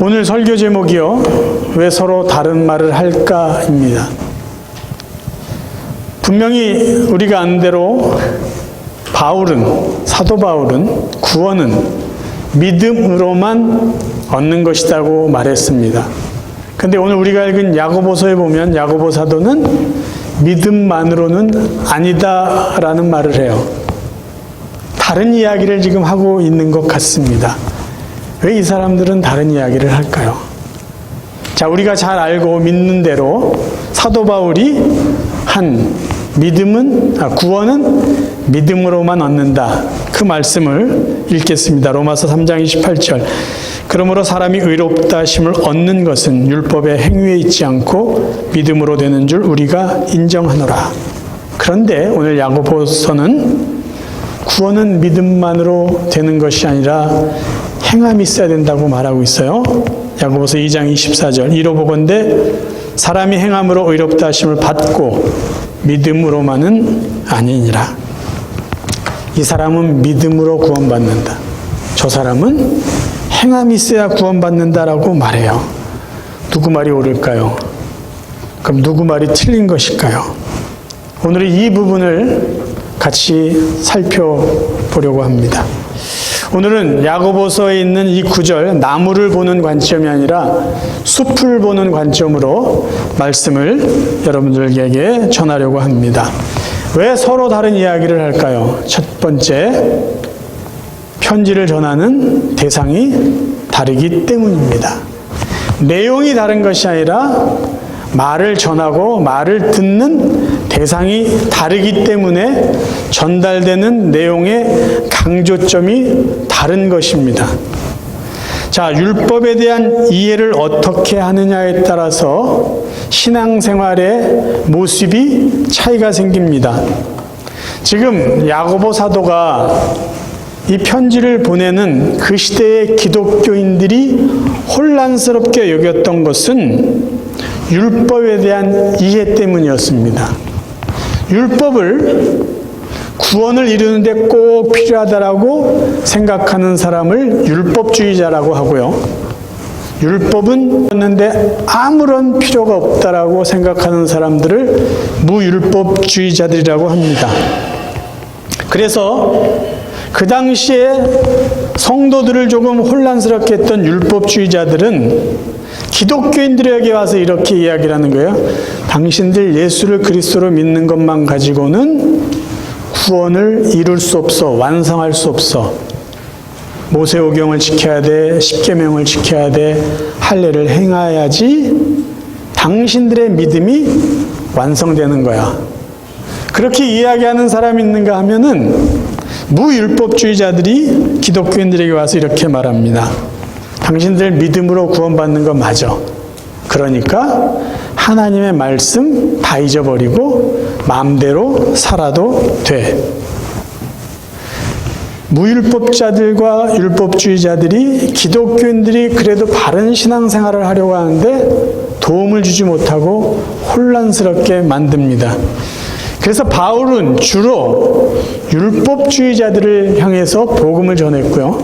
오늘 설교 제목이요. 왜 서로 다른 말을 할까입니다. 분명히 우리가 아는 대로 바울은, 사도 바울은 구원은 믿음으로만 얻는 것이라고 말했습니다. 근데 오늘 우리가 읽은 야고보서에 보면 야고보 사도는 믿음만으로는 아니다라는 말을 해요. 다른 이야기를 지금 하고 있는 것 같습니다. 왜 이 사람들은 다른 이야기를 할까요? 자, 우리가 잘 알고 믿는 대로 사도 바울이 한 믿음은, 아, 구원은 믿음으로만 얻는다. 그 말씀을 읽겠습니다. 로마서 3장 28절. 그러므로 사람이 의롭다 심을 얻는 것은 율법의 행위에 있지 않고 믿음으로 되는 줄 우리가 인정하노라. 그런데 오늘 야고보서는 구원은 믿음만으로 되는 것이 아니라 행함이 있어야 된다고 말하고 있어요. 야고보서 2장 24절 이로 보건대 사람이 행함으로 의롭다 하심을 받고 믿음으로만은 아니니라. 이 사람은 믿음으로 구원받는다. 저 사람은 행함이 있어야 구원받는다라고 말해요. 누구 말이 옳을까요? 그럼 누구 말이 틀린 것일까요? 오늘은 이 부분을 같이 살펴보려고 합니다. 오늘은 야고보서에 있는 이 구절 나무를 보는 관점이 아니라 숲을 보는 관점으로 말씀을 여러분들에게 전하려고 합니다. 왜 서로 다른 이야기를 할까요? 첫 번째, 편지를 전하는 대상이 다르기 때문입니다. 내용이 다른 것이 아니라 말을 전하고 말을 듣는 대상이 다르기 때문에 전달되는 내용의 강조점이 다른 것입니다. 자, 율법에 대한 이해를 어떻게 하느냐에 따라서 신앙생활의 모습이 차이가 생깁니다. 지금 야고보 사도가 이 편지를 보내는 그 시대의 기독교인들이 혼란스럽게 여겼던 것은 율법에 대한 이해 때문이었습니다. 율법을 구원을 이루는데 꼭 필요하다라고 생각하는 사람을 율법주의자라고 하고요. 율법은 없는데 아무런 필요가 없다라고 생각하는 사람들을 무율법주의자들이라고 합니다. 그래서 그 당시에 성도들을 조금 혼란스럽게 했던 율법주의자들은 기독교인들에게 와서 이렇게 이야기를 하는 거예요. 당신들 예수를 그리스도로 믿는 것만 가지고는 구원을 이룰 수 없어, 완성할 수 없어. 모세오경을 지켜야 돼, 십계명을 지켜야 돼, 할례를 행해야지 당신들의 믿음이 완성되는 거야. 그렇게 이야기하는 사람이 있는가 하면은 무율법주의자들이 기독교인들에게 와서 이렇게 말합니다. 당신들 믿음으로 구원받는 거 맞아. 그러니까 하나님의 말씀 다 잊어버리고 마음대로 살아도 돼. 무율법자들과 율법주의자들이 기독교인들이 그래도 바른 신앙생활을 하려고 하는데 도움을 주지 못하고 혼란스럽게 만듭니다. 그래서 바울은 주로 율법주의자들을 향해서 복음을 전했고요.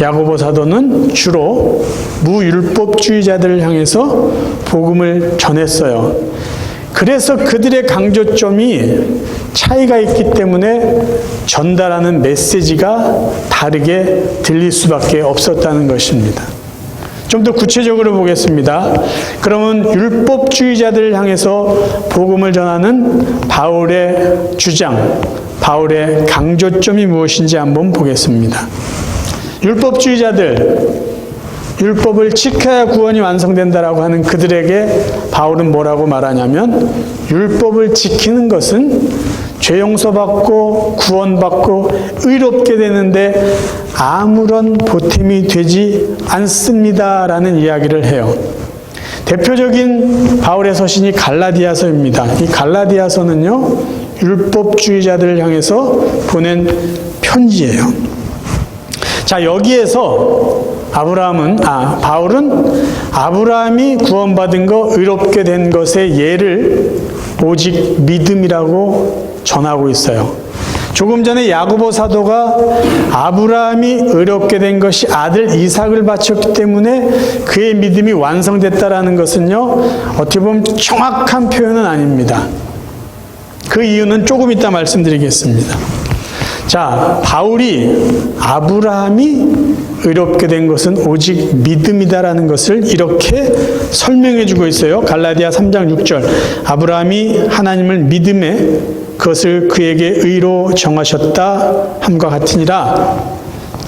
야고보 사도는 주로 무율법주의자들을 향해서 복음을 전했어요. 그래서 그들의 강조점이 차이가 있기 때문에 전달하는 메시지가 다르게 들릴 수밖에 없었다는 것입니다. 좀 더 구체적으로 보겠습니다. 그러면 율법주의자들을 향해서 복음을 전하는 바울의 주장, 바울의 강조점이 무엇인지 한번 보겠습니다. 율법주의자들, 율법을 지켜야 구원이 완성된다라고 하는 그들에게 바울은 뭐라고 말하냐면 율법을 지키는 것은 죄 용서받고 구원받고 의롭게 되는데 아무런 보탬이 되지 않습니다라는 이야기를 해요. 대표적인 바울의 서신이 갈라디아서입니다. 이 갈라디아서는요, 율법주의자들을 향해서 보낸 편지예요. 자, 여기에서 아브라함은, 아, 바울은 아브라함이 구원받은 거, 의롭게 된 것의 예를 오직 믿음이라고 전하고 있어요. 조금 전에 야고보 사도가 아브라함이 의롭게 된 것이 아들 이삭을 바쳤기 때문에 그의 믿음이 완성됐다라는 것은요 어떻게 보면 정확한 표현은 아닙니다. 그 이유는 조금 이따 말씀드리겠습니다. 자, 바울이 아브라함이 의롭게 된 것은 오직 믿음이다라는 것을 이렇게 설명해 주고 있어요. 갈라디아 3장 6절. 아브라함이 하나님을 믿음에 그것을 그에게 의로 정하셨다 함과 같으니라.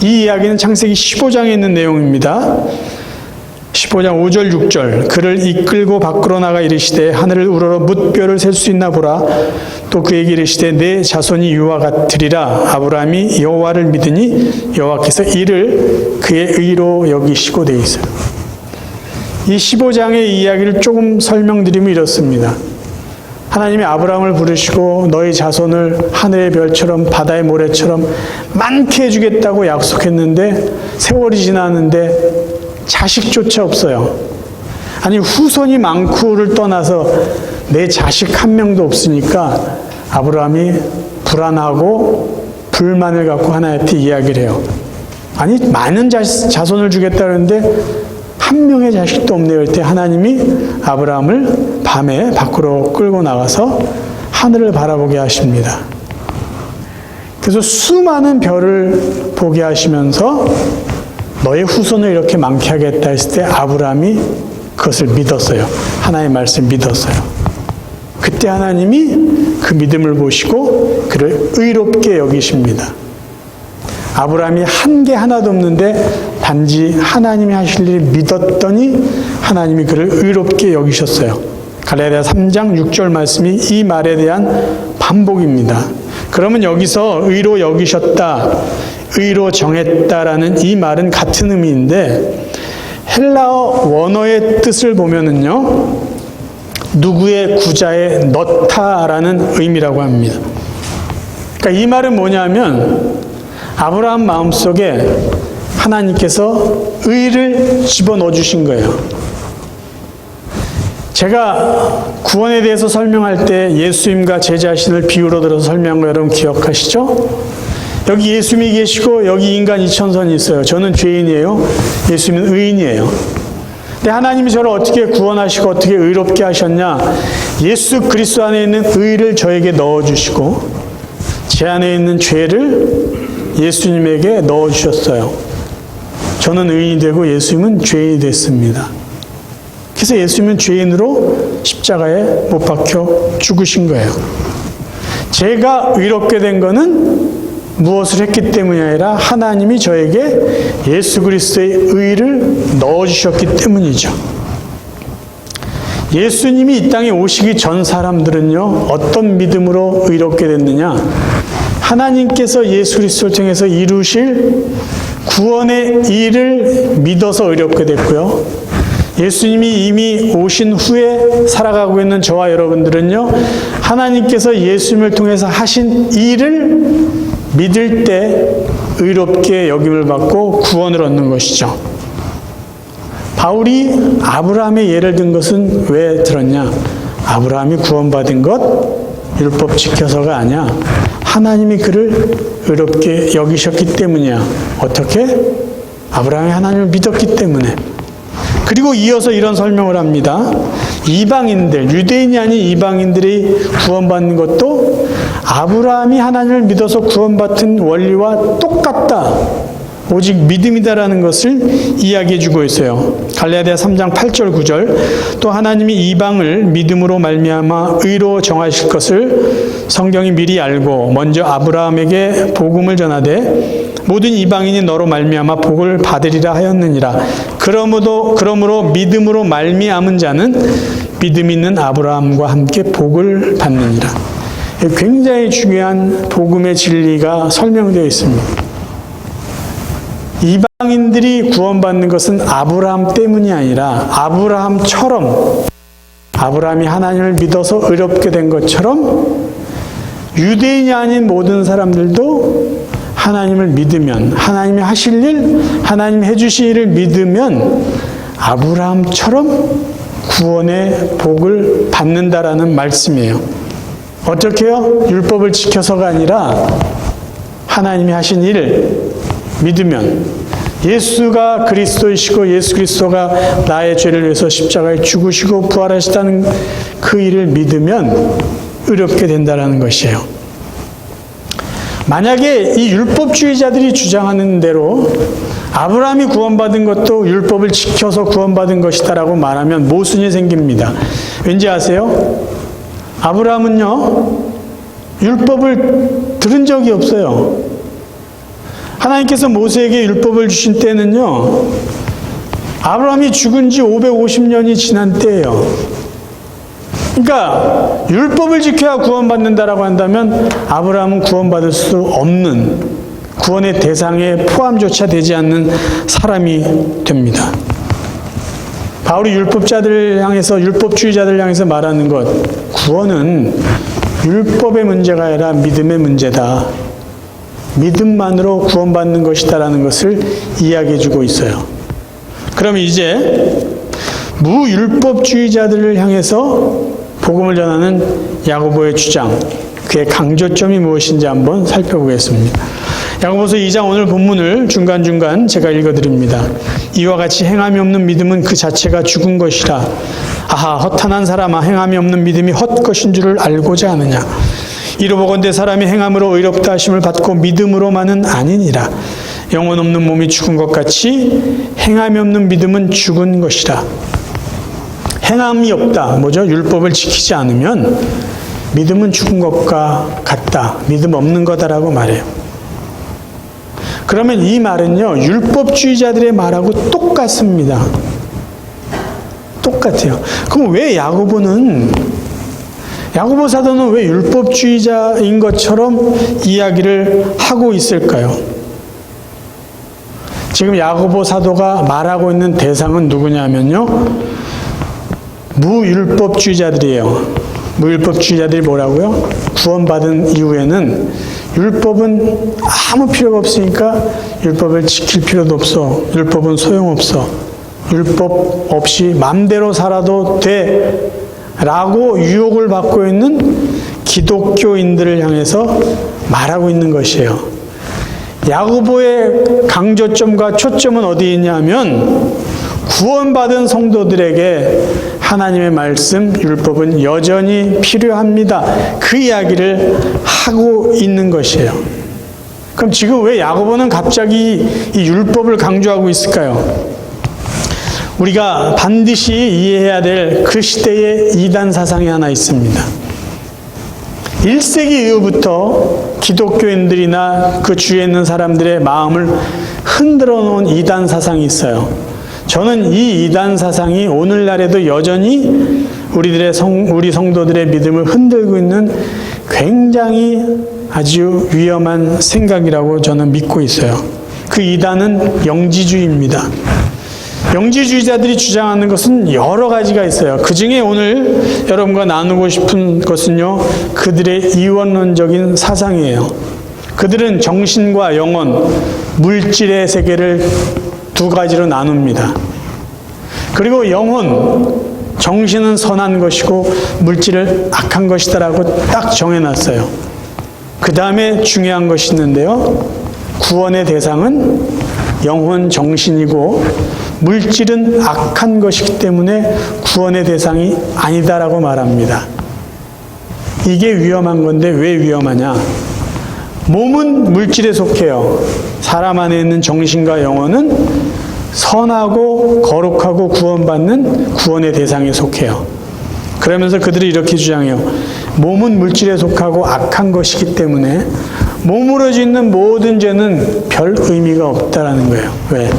이 이야기는 창세기 15장에 있는 내용입니다. 15장 5절 6절 그를 이끌고 밖으로 나가 이르시되 하늘을 우러러 뭇별을 셀수 있나 보라 또 그에게 이르시되 내 자손이 유와 같으리라 아브라함이 여호와를 믿으니 여호와께서 이를 그의 의로 여기시고 돼 있어요. 이 15장의 이야기를 조금 설명드리면 이렇습니다. 하나님이 아브라함을 부르시고 너희 자손을 하늘의 별처럼 바다의 모래처럼 많게 해주겠다고 약속했는데 세월이 지났는데 자식조차 없어요. 아니 후손이 많고를 떠나서 내 자식 한 명도 없으니까 아브라함이 불안하고 불만을 갖고 하나님한테 이야기를 해요. 아니 많은 자, 자손을 주겠다는데 한 명의 자식도 없네요. 이때 하나님이 아브라함을 밤에 밖으로 끌고 나가서 하늘을 바라보게 하십니다. 그래서 수많은 별을 보게 하시면서 너의 후손을 이렇게 많게 하겠다 했을 때 아브라함이 그것을 믿었어요. 하나님의 말씀 믿었어요. 그때 하나님이 그 믿음을 보시고 그를 의롭게 여기십니다. 아브라함이 한 게 하나도 없는데 단지 하나님이 하실 일을 믿었더니 하나님이 그를 의롭게 여기셨어요. 갈라디아 3장 6절 말씀이 이 말에 대한 반복입니다. 그러면 여기서 의로 여기셨다, 의로 정했다라는 이 말은 같은 의미인데 헬라어 원어의 뜻을 보면은요 누구의 구자에 넣다라는 의미라고 합니다. 그러니까 이 말은 뭐냐면 아브라함 마음속에 하나님께서 의를 집어넣어 주신 거예요. 제가 구원에 대해서 설명할 때 예수님과 제 자신을 비유로 들어서 설명한 거 여러분 기억하시죠? 여기 예수님이 계시고 여기 인간 이천선이 있어요. 저는 죄인이에요. 예수님은 의인이에요. 근데 하나님이 저를 어떻게 구원하시고 어떻게 의롭게 하셨냐? 예수 그리스도 안에 있는 의를 저에게 넣어 주시고 제 안에 있는 죄를 예수님에게 넣어 주셨어요. 저는 의인이 되고 예수님은 죄인이 됐습니다. 그래서 예수님은 죄인으로 십자가에 못 박혀 죽으신 거예요. 제가 의롭게 된 거는 무엇을 했기 때문이 아니라 하나님이 저에게 예수 그리스도의 의를 넣어 주셨기 때문이죠. 예수님이 이 땅에 오시기 전 사람들은요, 어떤 믿음으로 의롭게 됐느냐? 하나님께서 예수 그리스도를 통해서 이루실 구원의 일을 믿어서 의롭게 됐고요. 예수님이 이미 오신 후에 살아가고 있는 저와 여러분들은요, 하나님께서 예수님을 통해서 하신 일을 믿을 때 의롭게 여김을 받고 구원을 얻는 것이죠. 바울이 아브라함의 예를 든 것은 왜 들었냐? 아브라함이 구원받은 것 율법 지켜서가 아니야. 하나님이 그를 의롭게 여기셨기 때문이야. 어떻게? 아브라함이 하나님을 믿었기 때문에. 그리고 이어서 이런 설명을 합니다. 이방인들, 유대인이 아닌 이방인들이 구원받는 것도 아브라함이 하나님을 믿어서 구원받은 원리와 똑같다. 오직 믿음이다라는 것을 이야기해 주고 있어요. 갈라디아 3장 8절 9절 또 하나님이 이방을 믿음으로 말미암아 의로 정하실 것을 성경이 미리 알고 먼저 아브라함에게 복음을 전하되 모든 이방인이 너로 말미암아 복을 받으리라 하였느니라. 그러므로 그러므로 믿음으로 말미암은 자는 믿음 있는 아브라함과 함께 복을 받느니라. 굉장히 중요한 복음의 진리가 설명되어 있습니다. 이방인들이 구원받는 것은 아브라함 때문이 아니라 아브라함처럼 아브라함이 하나님을 믿어서 의롭게 된 것처럼 유대인이 아닌 모든 사람들도 하나님을 믿으면 하나님이 하실 일, 하나님이 해주실 일을 믿으면 아브라함처럼 구원의 복을 받는다라는 말씀이에요. 어떻게요? 율법을 지켜서가 아니라 하나님이 하신 일 믿으면 예수가 그리스도이시고 예수 그리스도가 나의 죄를 위해서 십자가에 죽으시고 부활하시다는 그 일을 믿으면 의롭게 된다는 것이에요. 만약에 이 율법주의자들이 주장하는 대로 아브라함이 구원받은 것도 율법을 지켜서 구원받은 것이다라고 말하면 모순이 생깁니다. 왠지 아세요? 아브라함은요, 율법을 들은 적이 없어요. 하나님께서 모세에게 율법을 주신 때는요, 아브라함이 죽은 지 550년이 지난 때예요. 그러니까 율법을 지켜야 구원받는다라고 한다면 아브라함은 구원받을 수 없는 구원의 대상에 포함조차 되지 않는 사람이 됩니다. 바울이 율법자들을 향해서 율법주의자들을 향해서 말하는 것 구원은 율법의 문제가 아니라 믿음의 문제다. 믿음만으로 구원받는 것이다라는 것을 이야기해 주고 있어요. 그럼 이제 무율법주의자들을 향해서 복음을 전하는 야고보의 주장, 그의 강조점이 무엇인지 한번 살펴보겠습니다. 야고보서 2장 오늘 본문을 중간중간 제가 읽어드립니다. 이와 같이 행함이 없는 믿음은 그 자체가 죽은 것이라. 아하, 허탄한 사람아, 행함이 없는 믿음이 헛것인 줄을 알고자 하느냐. 이로 보건대 사람이 행함으로 의롭다 하심을 받고 믿음으로만은 아니니라. 영혼 없는 몸이 죽은 것 같이 행함이 없는 믿음은 죽은 것이라. 행함이 없다. 뭐죠? 율법을 지키지 않으면 믿음은 죽은 것과 같다. 믿음 없는 거다라고 말해요. 그러면 이 말은요, 율법주의자들의 말하고 똑같습니다. 똑같아요. 그럼 왜 야고보는 야고보 사도는 왜 율법주의자인 것처럼 이야기를 하고 있을까요? 지금 야고보 사도가 말하고 있는 대상은 누구냐면요. 무율법주의자들이에요. 무율법주의자들이 뭐라고요? 구원받은 이후에는 율법은 아무 필요가 없으니까 율법을 지킬 필요도 없어. 율법은 소용없어. 율법 없이 맘대로 살아도 돼. 라고 유혹을 받고 있는 기독교인들을 향해서 말하고 있는 것이에요. 야고보의 강조점과 초점은 어디 있냐면 구원받은 성도들에게 하나님의 말씀, 율법은 여전히 필요합니다. 그 이야기를 하고 있는 것이에요. 그럼 지금 왜 야고보는 갑자기 이 율법을 강조하고 있을까요? 우리가 반드시 이해해야 될 그 시대의 이단 사상이 하나 있습니다. 1세기 이후부터 기독교인들이나 그 주위에 있는 사람들의 마음을 흔들어 놓은 이단 사상이 있어요. 저는 이 이단 사상이 오늘날에도 여전히 우리들의 성, 우리 성도들의 믿음을 흔들고 있는 굉장히 아주 위험한 생각이라고 저는 믿고 있어요. 그 이단은 영지주의입니다. 영지주의자들이 주장하는 것은 여러 가지가 있어요. 그 중에 오늘 여러분과 나누고 싶은 것은요, 그들의 이원론적인 사상이에요. 그들은 정신과 영혼, 물질의 세계를 두 가지로 나눕니다. 그리고 영혼, 정신은 선한 것이고 물질을 악한 것이다라고 딱 정해놨어요. 그 다음에 중요한 것이 있는데요. 구원의 대상은 영혼, 정신이고 물질은 악한 것이기 때문에 구원의 대상이 아니다라고 말합니다. 이게 위험한 건데 왜 위험하냐? 몸은 물질에 속해요. 사람 안에 있는 정신과 영혼은 선하고 거룩하고 구원받는 구원의 대상에 속해요. 그러면서 그들이 이렇게 주장해요. 몸은 물질에 속하고 악한 것이기 때문에 몸으로 짓는 모든 죄는 별 의미가 없다라는 거예요. 왜?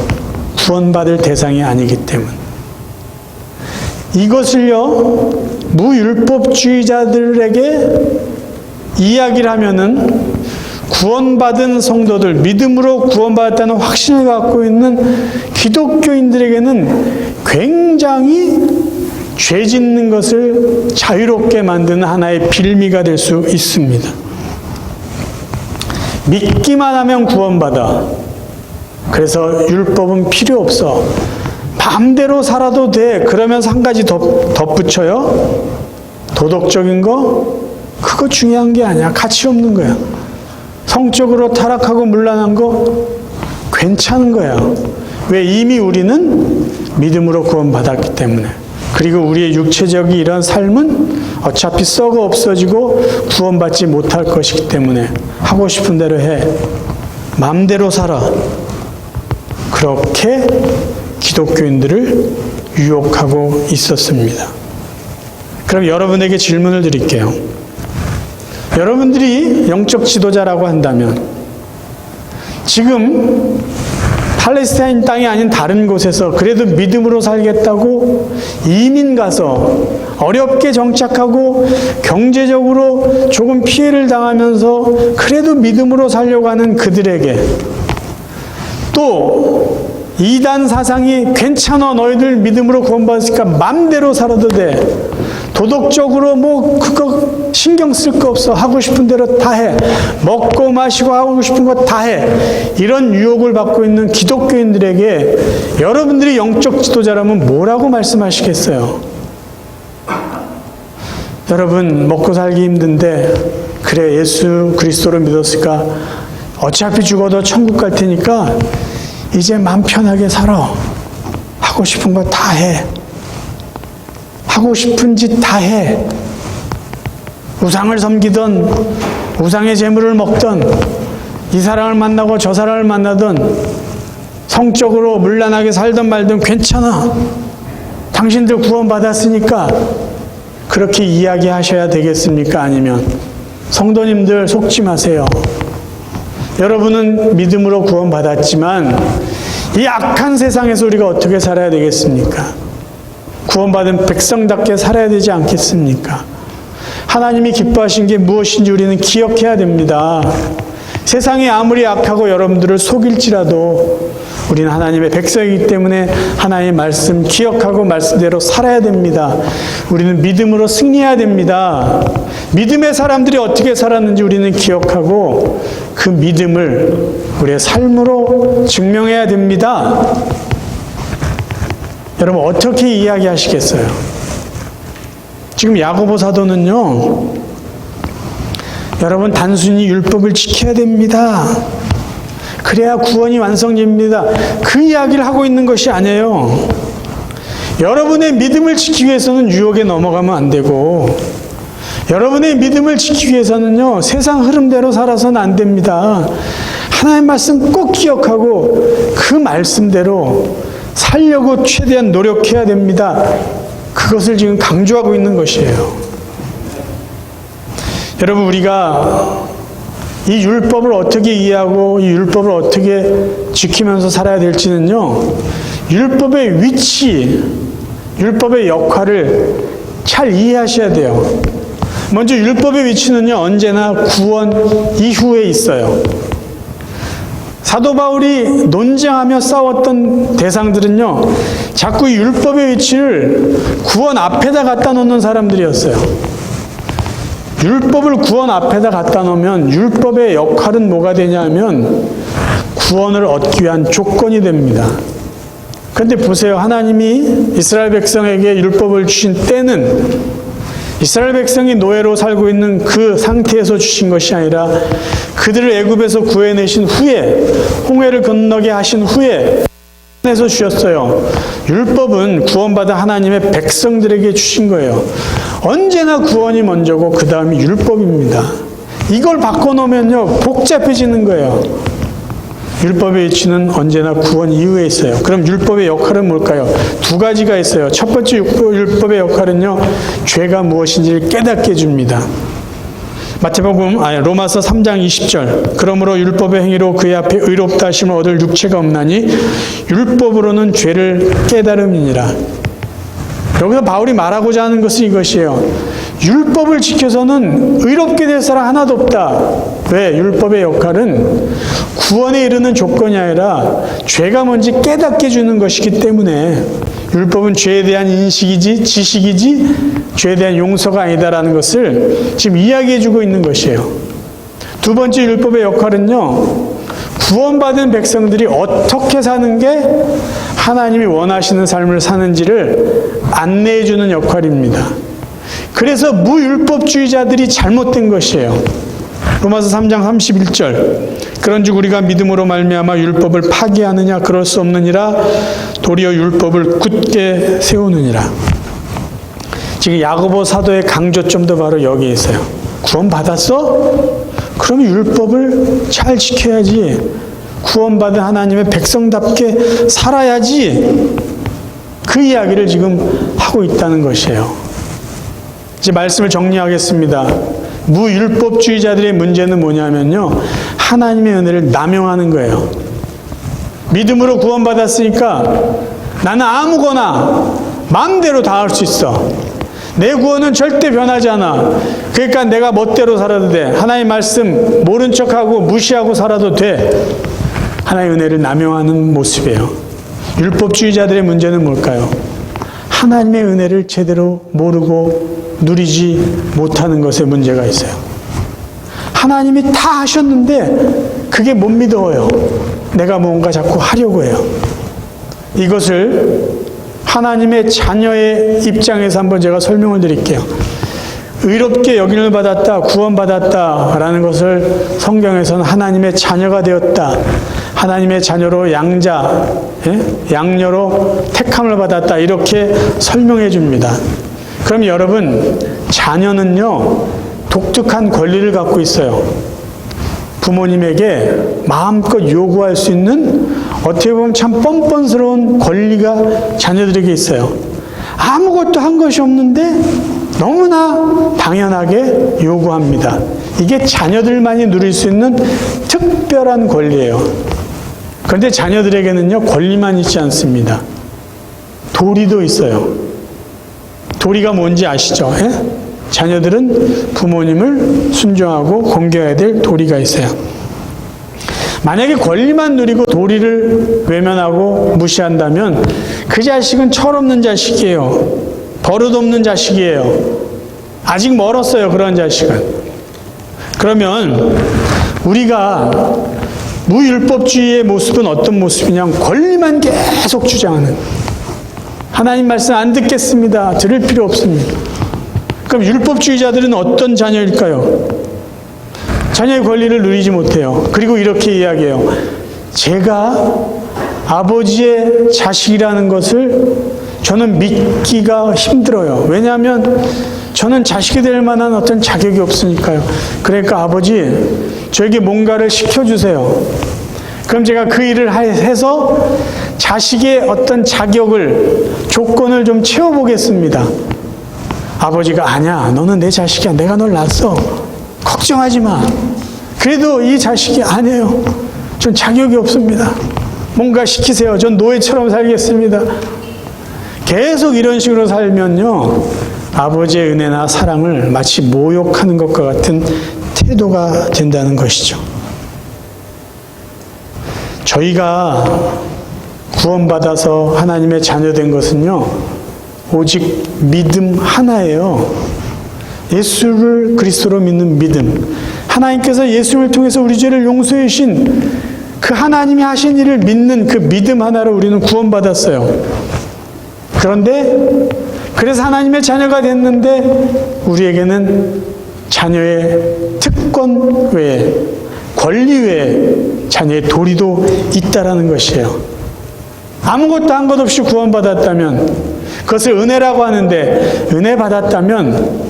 구원받을 대상이 아니기 때문. 이것을요, 무율법주의자들에게 이야기를 하면은 구원받은 성도들, 믿음으로 구원받았다는 확신을 갖고 있는 기독교인들에게는 굉장히 죄 짓는 것을 자유롭게 만드는 하나의 빌미가 될 수 있습니다. 믿기만 하면 구원받아. 그래서 율법은 필요 없어. 마음대로 살아도 돼. 그러면서 한 가지 덧, 덧붙여요. 도덕적인 거, 그거 중요한 게 아니야. 가치 없는 거야. 성적으로 타락하고 물란한 거 괜찮은 거야. 왜 이미 우리는 믿음으로 구원받았기 때문에. 그리고 우리의 육체적인 이런 삶은 어차피 썩어 없어지고 구원받지 못할 것이기 때문에 하고 싶은 대로 해. 마음대로 살아. 그렇게 기독교인들을 유혹하고 있었습니다. 그럼 여러분에게 질문을 드릴게요. 여러분들이 영적 지도자라고 한다면 지금 팔레스타인 땅이 아닌 다른 곳에서 그래도 믿음으로 살겠다고 이민 가서 어렵게 정착하고 경제적으로 조금 피해를 당하면서 그래도 믿음으로 살려고 하는 그들에게 또 이단 사상이 괜찮아 너희들 믿음으로 구원받으니까 맘대로 살아도 돼 도덕적으로 뭐 그거 신경 쓸 거 없어 하고 싶은 대로 다 해 먹고 마시고 하고 싶은 거 다 해 이런 유혹을 받고 있는 기독교인들에게 여러분들이 영적 지도자라면 뭐라고 말씀하시겠어요? 여러분 먹고 살기 힘든데 그래 예수 그리스도를 믿었으니까 어차피 죽어도 천국 갈 테니까 이제 맘 편하게 살아. 하고 싶은 거 다 해. 하고 싶은 짓 다 해. 우상을 섬기던 우상의 재물을 먹던 이 사람을 만나고 저 사람을 만나던 성적으로 물란하게 살던 말든 괜찮아. 당신들 구원받았으니까 그렇게 이야기하셔야 되겠습니까? 아니면 성도님들 속지 마세요. 여러분은 믿음으로 구원받았지만 이 악한 세상에서 우리가 어떻게 살아야 되겠습니까? 구원받은 백성답게 살아야 되지 않겠습니까? 하나님이 기뻐하신 게 무엇인지 우리는 기억해야 됩니다. 세상이 아무리 악하고 여러분들을 속일지라도 우리는 하나님의 백성이기 때문에 하나님의 말씀 기억하고 말씀대로 살아야 됩니다. 우리는 믿음으로 승리해야 됩니다. 믿음의 사람들이 어떻게 살았는지 우리는 기억하고 그 믿음을 우리의 삶으로 증명해야 됩니다. 여러분 어떻게 이야기하시겠어요? 지금 야고보 사도는요. 여러분 단순히 율법을 지켜야 됩니다. 그래야 구원이 완성됩니다. 그 이야기를 하고 있는 것이 아니에요. 여러분의 믿음을 지키기 위해서는 유혹에 넘어가면 안 되고 여러분의 믿음을 지키기 위해서는요, 세상 흐름대로 살아서는 안 됩니다. 하나님의 말씀 꼭 기억하고 그 말씀대로 살려고 최대한 노력해야 됩니다. 그것을 지금 강조하고 있는 것이에요. 여러분, 우리가 이 율법을 어떻게 이해하고 이 율법을 어떻게 지키면서 살아야 될지는요, 율법의 위치, 율법의 역할을 잘 이해하셔야 돼요. 먼저 율법의 위치는요, 언제나 구원 이후에 있어요. 사도 바울이 논쟁하며 싸웠던 대상들은요, 자꾸 율법의 위치를 구원 앞에다 갖다 놓는 사람들이었어요. 율법을 구원 앞에다 갖다 놓으면 율법의 역할은 뭐가 되냐면 구원을 얻기 위한 조건이 됩니다. 그런데 보세요. 하나님이 이스라엘 백성에게 율법을 주신 때는 이스라엘 백성이 노예로 살고 있는 그 상태에서 주신 것이 아니라 그들을 애굽에서 구해내신 후에 홍해를 건너게 하신 후에 에서 주셨어요. 율법은 구원받은 하나님의 백성들에게 주신 거예요. 언제나 구원이 먼저고 그 다음이 율법입니다. 이걸 바꿔놓으면요 복잡해지는 거예요. 율법의 위치는 언제나 구원 이후에 있어요. 그럼 율법의 역할은 뭘까요? 두 가지가 있어요. 첫 번째 율법의 역할은요, 죄가 무엇인지를 깨닫게 해줍니다. 마태복음, 아니, 로마서 3장 20절. 그러므로 율법의 행위로 그의 앞에 의롭다 하심을 얻을 육체가 없나니 율법으로는 죄를 깨달음이니라. 여기서 바울이 말하고자 하는 것은 이것이에요. 율법을 지켜서는 의롭게 될 사람 하나도 없다. 왜? 율법의 역할은 구원에 이르는 조건이 아니라 죄가 뭔지 깨닫게 주는 것이기 때문에 율법은 죄에 대한 인식이지 지식이지 죄에 대한 용서가 아니다라는 것을 지금 이야기해 주고 있는 것이에요. 두 번째 율법의 역할은요. 구원받은 백성들이 어떻게 사는 게 하나님이 원하시는 삶을 사는지를 안내해 주는 역할입니다. 그래서 무율법주의자들이 잘못된 것이에요. 로마서 3장 31절. 그런즉 우리가 믿음으로 말미암아 율법을 파기하느냐 그럴 수 없느니라 도리어 율법을 굳게 세우느니라. 지금 야고보 사도의 강조점도 바로 여기에 있어요. 구원 받았어? 그럼 율법을 잘 지켜야지. 구원받은 하나님의 백성답게 살아야지. 그 이야기를 지금 하고 있다는 것이에요. 이제 말씀을 정리하겠습니다. 무율법주의자들의 문제는 뭐냐면요. 하나님의 은혜를 남용하는 거예요. 믿음으로 구원받았으니까 나는 아무거나 마음대로 다 할 수 있어. 내 구원은 절대 변하지 않아. 그러니까 내가 멋대로 살아도 돼. 하나님 말씀 모른 척하고 무시하고 살아도 돼. 하나의 은혜를 남용하는 모습이에요. 율법주의자들의 문제는 뭘까요? 하나님의 은혜를 제대로 모르고 누리지 못하는 것에 문제가 있어요. 하나님이 다 하셨는데 그게 못 믿어요. 내가 뭔가 자꾸 하려고 해요. 이것을 하나님의 자녀의 입장에서 한번 제가 설명을 드릴게요. 의롭게 여김을 받았다, 구원받았다라는 것을 성경에서는 하나님의 자녀가 되었다. 하나님의 자녀로 양자, 예? 양녀로 택함을 받았다. 이렇게 설명해 줍니다. 그럼 여러분, 자녀는요, 독특한 권리를 갖고 있어요. 부모님에게 마음껏 요구할 수 있는 어떻게 보면 참 뻔뻔스러운 권리가 자녀들에게 있어요. 아무것도 한 것이 없는데 너무나 당연하게 요구합니다. 이게 자녀들만이 누릴 수 있는 특별한 권리예요. 그런데 자녀들에게는요, 권리만 있지 않습니다. 도리도 있어요. 도리가 뭔지 아시죠? 예? 자녀들은 부모님을 순종하고 공경해야 될 도리가 있어요. 만약에 권리만 누리고 도리를 외면하고 무시한다면 그 자식은 철없는 자식이에요. 버릇없는 자식이에요. 아직 멀었어요, 그런 자식은. 그러면 우리가 무율법주의의 모습은 어떤 모습이냐면 권리만 계속 주장하는 하나님 말씀 안 듣겠습니다. 들을 필요 없습니다. 그럼 율법주의자들은 어떤 자녀일까요? 자녀의 권리를 누리지 못해요. 그리고 이렇게 이야기해요. 제가 아버지의 자식이라는 것을 저는 믿기가 힘들어요. 왜냐하면 저는 자식이 될 만한 어떤 자격이 없으니까요. 그러니까 아버지, 저에게 뭔가를 시켜주세요. 그럼 제가 그 일을 해서 자식의 어떤 자격을, 조건을 좀 채워보겠습니다. 아버지가 아니야 너는 내 자식이야 내가 널 낳았어 걱정하지 마 그래도 이 자식이 아니에요 전 자격이 없습니다 뭔가 시키세요 전 노예처럼 살겠습니다 계속 이런 식으로 살면요 아버지의 은혜나 사랑을 마치 모욕하는 것과 같은 태도가 된다는 것이죠 저희가 구원받아서 하나님의 자녀된 것은요 오직 믿음 하나예요. 예수를 그리스도로 믿는 믿음. 하나님께서 예수를 통해서 우리 죄를 용서해 주신 그 하나님이 하신 일을 믿는 그 믿음 하나로 우리는 구원받았어요. 그런데 그래서 하나님의 자녀가 됐는데 우리에게는 자녀의 특권 외에 권리 외에 자녀의 도리도 있다라는 것이에요. 아무것도 한 것 없이 구원받았다면 그것을 은혜라고 하는데 은혜 받았다면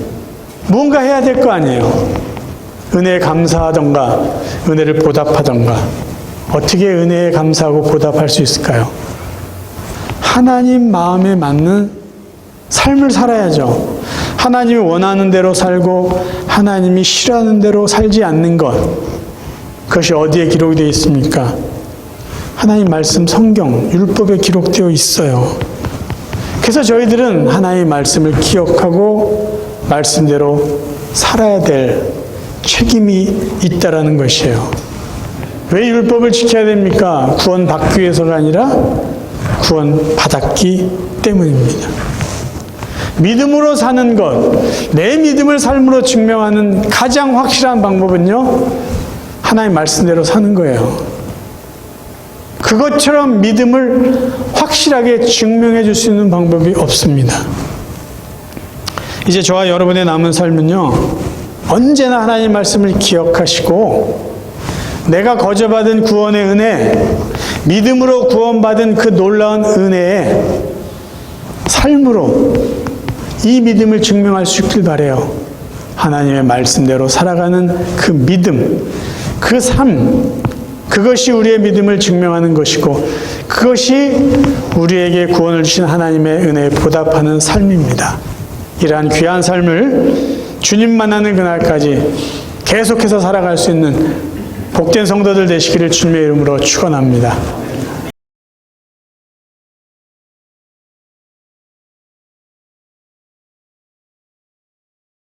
뭔가 해야 될 거 아니에요. 은혜에 감사하던가 은혜를 보답하던가 어떻게 은혜에 감사하고 보답할 수 있을까요? 하나님 마음에 맞는 삶을 살아야죠. 하나님이 원하는 대로 살고 하나님이 싫어하는 대로 살지 않는 것 그것이 어디에 기록이 되어 있습니까? 하나님 말씀 성경 율법에 기록되어 있어요. 그래서 저희들은 하나님의 말씀을 기억하고 말씀대로 살아야 될 책임이 있다라는 것이에요. 왜 율법을 지켜야 됩니까? 구원 받기 위해서가 아니라 구원 받았기 때문입니다. 믿음으로 사는 것, 내 믿음을 삶으로 증명하는 가장 확실한 방법은요, 하나님 말씀대로 사는 거예요. 그것처럼 믿음을 확실하게 증명해 줄 수 있는 방법이 없습니다. 이제 저와 여러분의 남은 삶은요, 언제나 하나님 말씀을 기억하시고, 내가 거저받은 구원의 은혜, 믿음으로 구원받은 그 놀라운 은혜에 삶으로 이 믿음을 증명할 수 있길 바래요. 하나님의 말씀대로 살아가는 그 믿음, 그 삶, 그것이 우리의 믿음을 증명하는 것이고, 그것이 우리에게 구원을 주신 하나님의 은혜에 보답하는 삶입니다. 이러한 귀한 삶을 주님 만나는 그날까지 계속해서 살아갈 수 있는 복된 성도들 되시기를 주님의 이름으로 축원합니다.